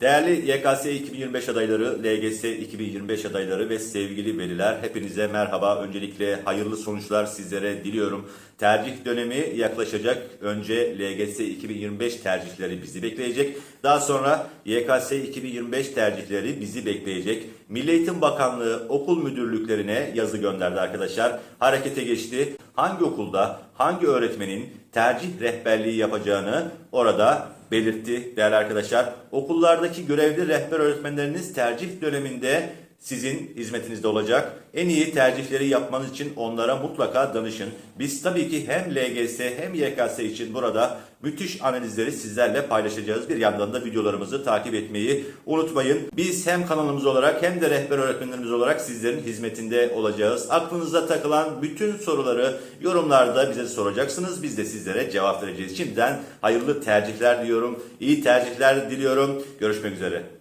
Değerli YKS 2025 adayları, LGS 2025 adayları ve sevgili veliler hepinize merhaba. Öncelikle hayırlı sonuçlar sizlere diliyorum. Tercih dönemi yaklaşacak. Önce LGS 2025 tercihleri bizi bekleyecek. Daha sonra YKS 2025 tercihleri bizi bekleyecek. Milli Eğitim Bakanlığı okul müdürlüklerine yazı gönderdi arkadaşlar. Harekete geçti. Hangi okulda hangi öğretmenin tercih rehberliği yapacağını orada belirtti değerli arkadaşlar. Okullardaki görevli rehber öğretmenleriniz tercih döneminde sizin hizmetinizde olacak. En iyi tercihleri yapmanız için onlara mutlaka danışın. Biz tabii ki hem LGS hem YKS için burada müthiş analizleri sizlerle paylaşacağız. Bir yandan da videolarımızı takip etmeyi unutmayın. Biz hem kanalımız olarak hem de rehber öğretmenlerimiz olarak sizlerin hizmetinde olacağız. Aklınıza takılan bütün soruları yorumlarda bize soracaksınız. Biz de sizlere cevap vereceğiz. Şimdiden hayırlı tercihler diliyorum. İyi tercihler diliyorum. Görüşmek üzere.